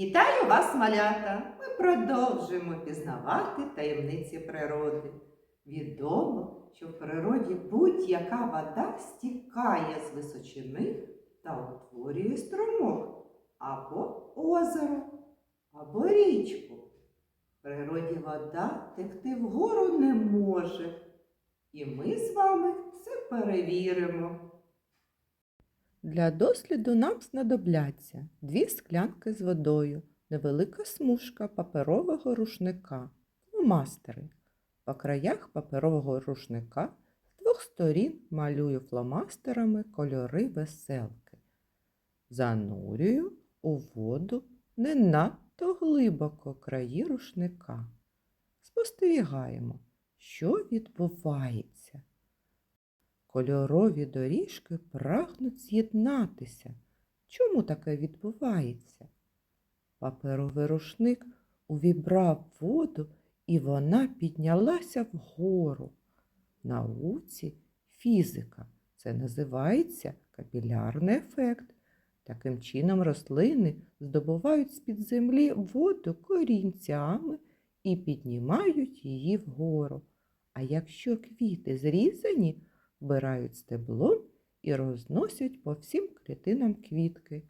Вітаю вас, малята! Ми продовжуємо пізнавати таємниці природи. Відомо, що в природі будь-яка вода стікає з височини та утворює струмок або озеро, або річку. В природі вода текти вгору не може. І ми з вами це перевіримо. Для досліду нам знадобляться дві склянки з водою, невелика смужка паперового рушника, фломастери. По краях паперового рушника з двох сторін малюю фломастерами кольори веселки. Занурюю у воду не надто глибоко краї рушника. Спостерігаємо, що відбувається. Кольорові доріжки прагнуть з'єднатися. Чому таке відбувається? Паперовий рушник увібрав воду, і вона піднялася вгору. Науці фізика. Це називається капілярний ефект. Таким чином рослини здобувають з-під землі воду корінцями і піднімають її вгору. А якщо квіти зрізані, вбирають стебло і розносять по всім клітинам квітки.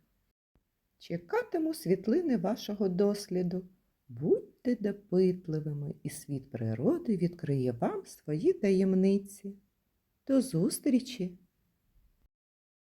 Чекатиму світлини вашого досліду. Будьте допитливими, і світ природи відкриє вам свої таємниці. До зустрічі!